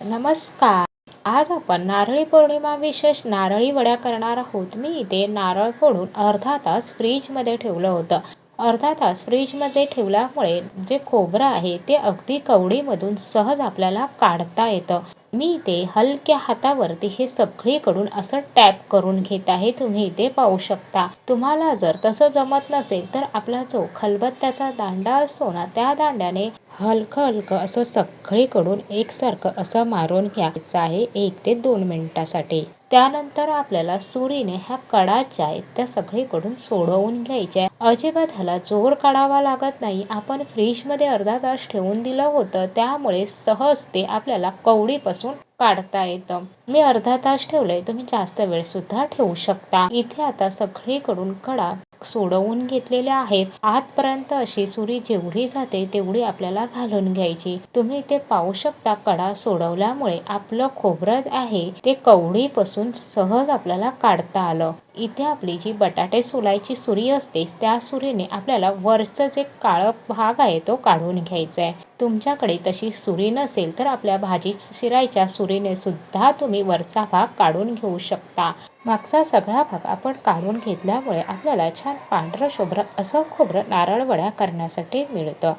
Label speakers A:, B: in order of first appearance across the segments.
A: नमस्कार. आज आपण नारळी पौर्णिमा विशेष नारळी वड्या करणार आहोत. मी इथे नारळ फोडून अर्धा तास फ्रीजमध्ये ठेवलं होतं. अर्धा तास फ्रीजमध्ये ठेवल्यामुळे जे खोबरं आहे ते अगदी कवडीमधून सहज आपल्याला काढता येतं. मी इथे हलक्या हातावरती हे सगळीकडून असं टॅप करून घेत आहे. तुम्ही इथे पाहू शकता. तुम्हाला जर तसं जमत नसेल तर आपला जो खलबत्त्याचा दांडा असतो ना त्या दांड्याने हलकं हलकं असं सगळीकडून एकसारखं असं मारून घ्यायचं आहे एक ते दोन मिनिटासाठी. त्यानंतर आपल्याला सुरीने ह्या कडा ज्या आहेत त्या सगळीकडून सोडवून घ्यायच्या अजिबात ह्याला जोर काढावा लागत नाही. आपण फ्रीजमध्ये अर्धा तास ठेवून दिलं होतं त्यामुळे सहज ते आपल्याला कवडीपासून काढता येतं. मी अर्धा तास ठेवलंय तुम्ही जास्त वेळ सुद्धा ठेवू शकता. इथे आता सगळीकडून कडा सोडवून घेतलेल्या आहेत. आतपर्यंत अशी सुरी जेवढी जाते तेवढी आपल्याला घालून घ्यायची. तुम्ही ते पाहू शकता कडा सोडवल्यामुळे आपलं खोबरं आहे ते कवडीपासून सहज आपल्याला काढता आलं. इथे आपली जी बटाटे सोलायची सुरी असते त्या सुरीने आपल्याला वरचं जे काळं भाग आहे तो काढून घ्यायचा आहे. तुमच्याकडे तशी सुरी नसेल तर आपल्या भाजी शिरायच्या सुरीने सुद्धा तुम्ही वरचा भाग काढून घेऊ शकता. मागचा सगळा भाग आपण काढून घेतल्यामुळे आपल्याला छान पांढरं शुभ्र असं खोबरं नारळ वड्या करण्यासाठी मिळतं.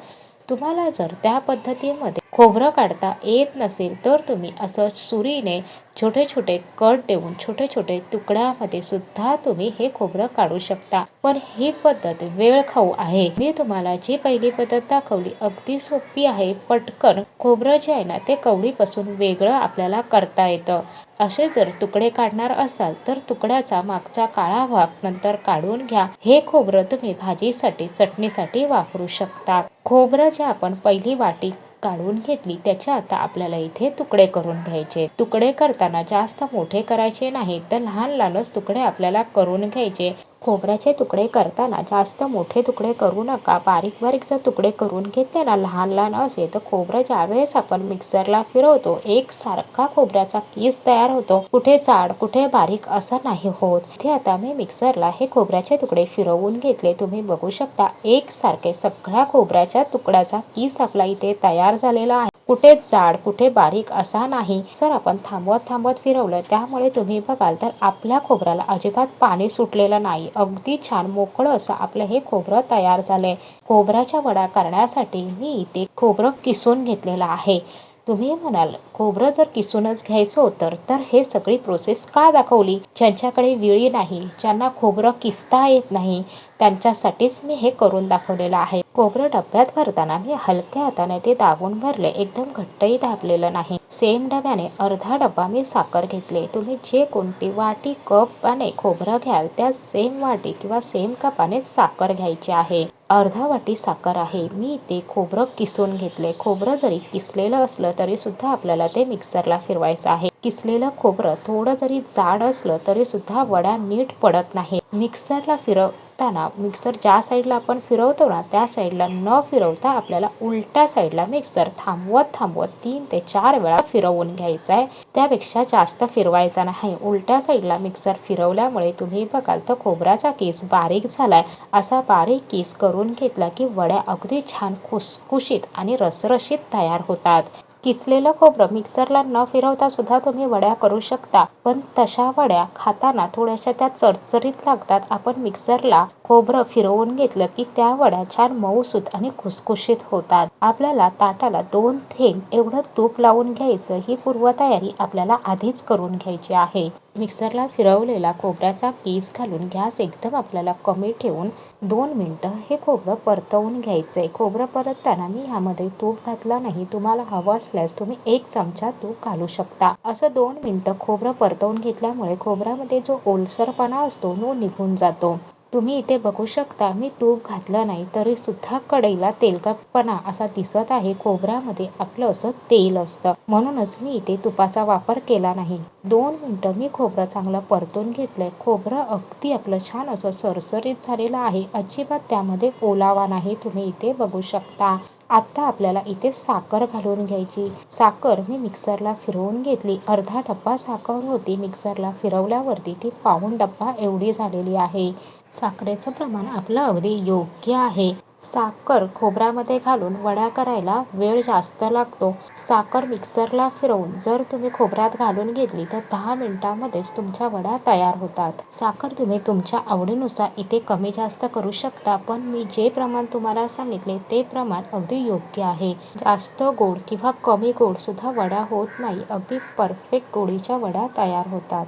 A: तुम्हाला जर त्या पद्धतीमध्ये खोबरं काढता येत नसेल तर तुम्ही असं सुरीने छोटे छोटे कट देऊन छोटे छोटे तुकड्यामध्ये सुद्धा तुम्ही हे खोबरं काढू शकता. पण ही पद्धत वेळ खाऊ आहे. मी तुम्हाला जी पहिली पद्धत दाखवली अगदी सोपी आहे. पटकन खोबरं जे आहे ना ते कवडीपासून वेगळं आपल्याला करता येतं. असे जर तुकडे काढणार असाल तर तुकड्याचा मागचा काळा भाग नंतर काढून घ्या. हे खोबरं तुम्ही भाजीसाठी चटणीसाठी वापरू शकता. खोबरं जे आपण पहिली वाटी काढून घेतली. त्याचे आता आपल्याला इथे तुकडे करून घ्यायचे. तुकडे करताना जास्त मोठे करायचे नाही तर लहान लहानच तुकडे आपल्याला करून घ्यायचे. खोबऱ्याचे तुकडे करताना जास्त मोठे तुकडे करू नका. बारीक बारीक जर तुकडे करून घेतले ना लहान लहान असे तर खोबरं ज्यावेळेस आपण मिक्सरला फिरवतो एक सारखा खोबऱ्याचा कीस तयार होतो. कुठे जाड कुठे बारीक असं नाही होत. इथे आता मी मिक्सरला हे खोबऱ्याचे तुकडे फिरवून घेतले. तुम्ही बघू शकता एक सारखे सगळ्या खोबऱ्याच्या तुकड्याचा कीस आपला इथे तयार झालेला आहे. कुठे जाड कुठे बारीक असा नाही. जर आपण थांबवत थांबवत फिरवलं त्यामुळे तुम्ही बघाल तर आपल्या खोबऱ्याला अजिबात पाणी सुटलेलं नाही. अगदी छान मोकळं असं आपलं हे खोबरं तयार झालंय. खोबऱ्याच्या वडा करण्यासाठी मी इथे खोबरं किसून घेतलेलं आहे. तुम्ही म्हणाल खोबरं जर किसूनच घ्यायचं होतं तर हे सगळी प्रोसेस का दाखवली? ज्यांच्याकडे विळी नाही ज्यांना खोबरं किसता येत नाही त्यांच्यासाठीच मी हे करून दाखवलेलं आहे. खोबरं डब्यात भरताना मी हलक्या हाताने ते दाबून भरले. एकदम घट्टही दाबलेलं नाही. सेम डब्याने अर्धा डब्बा मी साखर घेतले. तुम्ही जे कोणती वाटी कपाने खोबरं घ्याल त्या सेम वाटी किंवा सेम कपाने साखर घ्यायची आहे. अर्धा वाटी साखर आहे. मी ते खोबरं किसून घेतले. खोबरं जरी किसलेलं असलं तरीसुद्धा आपल्याला ते मिक्सरला फिरवायचं आहे. किसलेलं खोबरं थोडं जरी जाड असलं तरी सुद्धा वड्या नीट पडत नाही. मिक्सरला फिरवताना मिक्सर ज्या साईडला आपण फिरवतो ना त्या साईडला न फिरवता आपल्याला उलट्या साईडला मिक्सर थांबवत थांबवत तीन ते चार वेळा फिरवून घ्यायचा आहे. त्यापेक्षा जास्त फिरवायचा नाही. उलट्या साईडला मिक्सर फिरवल्यामुळे तुम्ही बघाल तर खोबऱ्याचा केस बारीक झालाय. असा बारीक केस करून घेतला की वड्या अगदी छान खुसखुशीत आणि रसरशीत तयार होतात. किसलेलं खोबरं मिक्सरला न फिरवता सुद्धा तुम्ही वड्या करू शकता. पण तशा वड्या खाताना थोड्याशा त्या चरचरीत लागतात. आपण मिक्सरला खोबरं फिरवून घेतलं की त्या वड्या छान मऊसूत आणि खुसखुशीत होतात. आपल्याला ताटाला दोन थेंब एवढं तूप लावून घ्यायचं ही पूर्वतयारी आपल्याला आधीच करून घ्यायची आहे. मिक्सरला फिरवलेला खोबऱ्याचा केस घालून गॅस एकदम आपल्याला कमी ठेवून दोन मिनटं हे खोबरं परतवून घ्यायचं आहे खोबरं परतताना मी ह्यामध्ये तूप घातला नाही. तुम्हाला हवं असल्यास तुम्ही एक चमचा तूप घालू शकता. असं दोन मिनटं खोबरं परतवून घेतल्यामुळे खोबऱ्यामध्ये जो ओलसरपणा असतो तो निघून जातो. तुम्ही इथे बघू शकता मी तूप घातलं नाही तरी सुद्धा कढईला तेलकटपणा असा दिसत आहे. खोबऱ्यामध्ये आपलं असं तेल असतं. म्हणूनच मी इथे तुपाचा वापर केला नाही. दोन मिनटं मी खोबरं चांगलं परतून घेतलंय. खोबरं अगदी आपलं छान असं सरसरीत झालेलं आहे. अजिबात त्यामध्ये ओलावा नाही. तुम्ही इथे बघू शकता. आत्ता आपल्याला इथे साखर घालून घ्यायची. साखर मी मिक्सरला फिरवून घेतली. अर्धा डब्बा साखर होती. मिक्सरला फिरवल्यावरती ती पाऊण डब्बा एवढी झालेली आहे. साखरेचं प्रमाण आपलं अगदी योग्य आहे. साखर खोबऱ्यामध्ये घालून वड्या करायला वेळ जास्त लागतो. साखर मिक्सरला फिरवून जर तुम्ही खोबऱ्यात घालून घेतली तर दहा मिनिटांमध्येच तुमच्या वड्या तयार होतात. साखर तुम्ही तुमच्या आवडीनुसार इथे कमी जास्त करू शकता पण मी जे प्रमाण तुम्हाला सांगितले ते प्रमाण अगदी योग्य आहे. जास्त गोड किंवा कमी गोड सुद्धा वड्या होत नाही अगदी परफेक्ट गोडीच्या वड्या तयार होतात.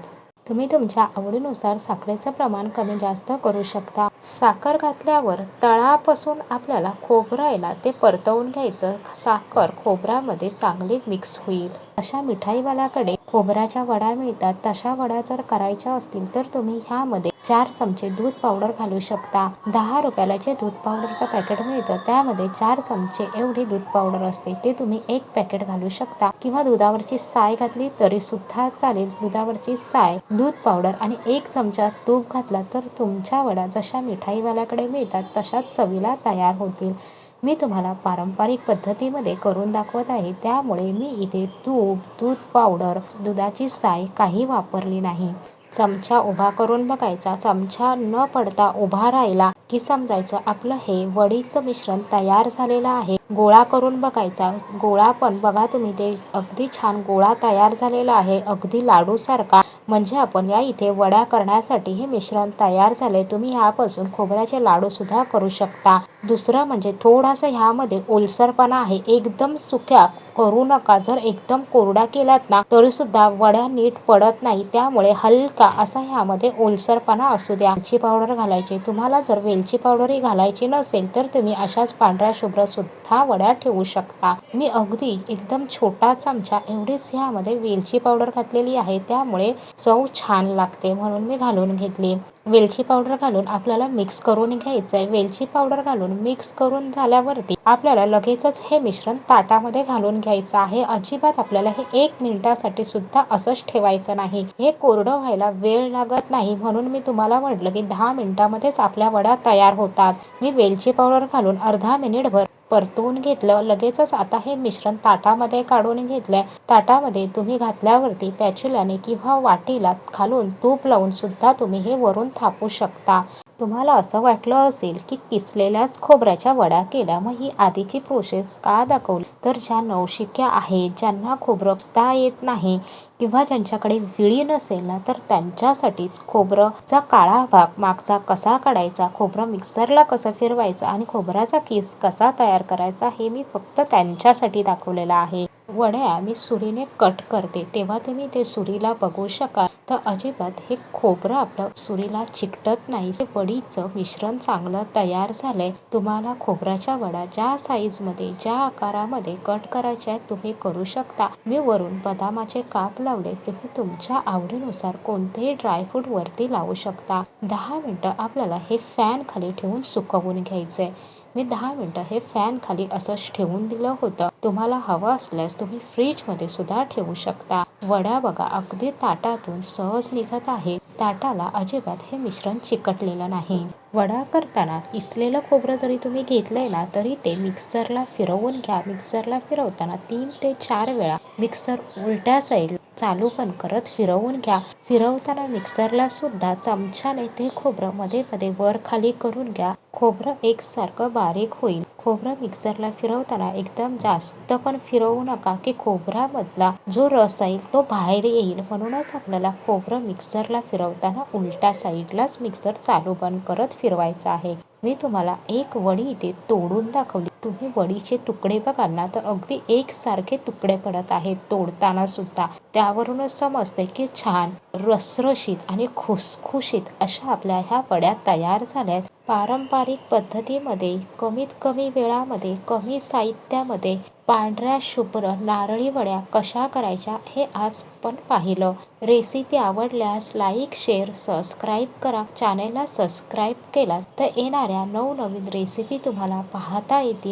A: तुम्ही तुमच्या आवडीनुसार साखरेचं प्रमाण कमी जास्त करू शकता. साखर घातल्यावर तळापासून आपल्याला खोबरायला ते परतवून घ्यायचं. साखर खोबऱ्यामध्ये चांगली मिक्स होईल. अशा मिठाईवाल्याकडे खोबऱ्याच्या वड्या मिळतात तशा वड्या जर करायच्या असतील तर तुम्ही ह्यामध्ये चार चमचे दूध पावडर घालू शकता. दहा रुपयाला जे दूध पावडरचं पॅकेट मिळतं त्यामध्ये चार चमचे एवढी दूध पावडर असते ते तुम्ही एक पॅकेट घालू शकता. किंवा दुधावरची साय घातली तरी सुद्धा चालेल. दुधावरची साय दूध पावडर आणि एक चमचा तूप घातला तर तुमच्या वड्या जशा मिठाईवाल्याकडे मिळतात तशाच चवीला तयार होतील. मी तुम्हाला पारंपरिक पद्धतीमध्ये करून दाखवत आहे. त्यामुळे मी इथे तूप दूध पावडर दुधाची साय काही वापरली नाही. चमचा उभा करून बघायचा. चमचा न पडता उभा राहिला की समजायचं आपलं हे वडीचं मिश्रण तयार झालेलं आहे. गोळा करून बघायचा. गोळा पण बघा तुम्ही ते अगदी छान गोळा तयार झालेला आहे. अगदी लाडूसारखा. म्हणजे आपण या इथे वड्या करण्यासाठी हे मिश्रण तयार झाले. तुम्ही ह्यापासून खोबऱ्याचे लाडू सुद्धा करू शकता. दुसरं म्हणजे थोडासा ह्यामध्ये ओलसरपणा आहे. एकदम सुक्या करू नका. जर एकदम कोरडा केलात ना तरी सुद्धा वड्या नीट पडत नाही. त्यामुळे हलका असा ह्यामध्ये ओलसरपणा असू द्या. वेलची पावडर घालायची. तुम्हाला जर वेलची पावडरही घालायची नसेल तर तुम्ही अशाच पांढऱ्या शुभ्र सुद्धा वड्या ठेवू शकता. मी अगदी एकदम छोटा चमचा एवढीच ह्यामध्ये वेलची पावडर घातलेली आहे. त्यामुळे चव छान लागते म्हणून मी घालून घेतली. वेलची पावडर घालून आपल्याला मिक्स करून घ्यायचं आहे वेलची पावडर घालून मिक्स करून झाल्यावरती आपल्याला लगेचच हे मिश्रण ताटामध्ये घालून घ्यायचं आहे. अजिबात आपल्याला हे एक मिनिटासाठी सुद्धा असंच ठेवायचं नाही. हे कोरडं व्हायला वेळ लागत नाही. म्हणून मी तुम्हाला म्हटलं की दहा मिनिटामध्येच आपल्या वड्या तयार होतात. मी वेलची पावडर घालून अर्धा मिनिटभर परतवून घेतलं. लगेचच आता हे मिश्रण ताटामध्ये काढून घेतलंय. ताटामध्ये तुम्ही घातल्यावरती पॅच्युलाने किंवा वाटीला खालून तूप लावून सुद्धा तुम्ही हे वरून थापू शकता. तुम्हाला असं वाटलं असेल की किसलेल्याच खोबऱ्याच्या वड्या केल्या मग ही आधीची प्रोसेस का दाखवली? तर ज्या नवशिक्या आहेत ज्यांना खोबरं पिसता येत नाही किंवा ज्यांच्याकडे विळी नसेल ना तर त्यांच्यासाठीच खोबरंचा काळा भाग मागचा कसा काढायचा खोबरं मिक्सरला कसं फिरवायचं आणि खोबऱ्याचा किस कसा तयार करायचा हे मी फक्त त्यांच्यासाठी दाखवलेलं आहे. वड्या मी सुरीने कट करते. तेव्हा तुम्ही ते सुरीला बघू शकाल. तर अजिबात हे खोबरं आपलं सुरीला चिकटत नाही. वडीचं मिश्रण चांगलं तयार झालंय. तुम्हाला खोबऱ्याच्या वड्या ज्या साईजमध्ये ज्या आकारामध्ये कट करायच्या आहेत तुम्ही करू शकता. मी वरून बदामाचे काप लावले. तुम्ही तुमच्या आवडीनुसार कोणतेही ड्रायफ्रूट वरती लावू शकता. दहा मिनटं आपल्याला हे फॅन खाली ठेवून सुकवून घ्यायचंय. मी दहा मिनटं हे फॅन खाली असंच ठेवून दिलं होतं. तुम्हाला हवं असल्यास तुम्ही फ्रीजमध्ये सुद्धा ठेवू शकता. वड्या बघा अगदी ताटातून सहज निघत आहे. ताटाला अजिबात हे मिश्रण चिकटलेलं नाही. वडा करताना किसलेलं खोबरं जरी तुम्ही घेतलंय ना तरी ते मिक्सरला फिरवून घ्या. मिक्सरला फिरवताना तीन ते चार वेळा मिक्सर उलट्या साईड चालू पण करत फिरवून घ्या. फिरवताना मिक्सरला सुद्धा चमच्याने ते खोबरं मध्ये मध्ये वर खाली करून घ्या. खोबरं एकसारखं बारीक होईल. खोबरं मिक्सरला फिरवताना एकदम जास्त पण फिरवू नका की खोबऱ्यामधला जो रस येईल तो बाहेर येईल. म्हणूनच आपल्याला खोबरं मिक्सरला फिरवताना उलटा साईडलाच मिक्सर चालू बंद करत फिरवायचा आहे. मी तुम्हाला एक वडी इथे तोडून दाखवली. तुम्ही वडीचे तुकडे बघाल ना तर अगदी एकसारखे तुकडे पडत आहेत तोडताना सुद्धा. त्यावरूनच समजते की छान रसरशीत आणि खुसखुशीत अशा आपल्या ह्या वड्या तयार झाल्यात. पारंपरिक पद्धतीमध्ये कमीत कमी वेळामध्ये कमी साहित्यामध्ये पांढऱ्या शुभ्र नारळी वड्या कशा करायच्या हे आज पण पाहिलं. रेसिपी आवडल्यास लाईक शेअर सबस्क्राईब करा. चॅनेलला सबस्क्राईब केला तर येणाऱ्या नवनवीन रेसिपी तुम्हाला पाहता येतील.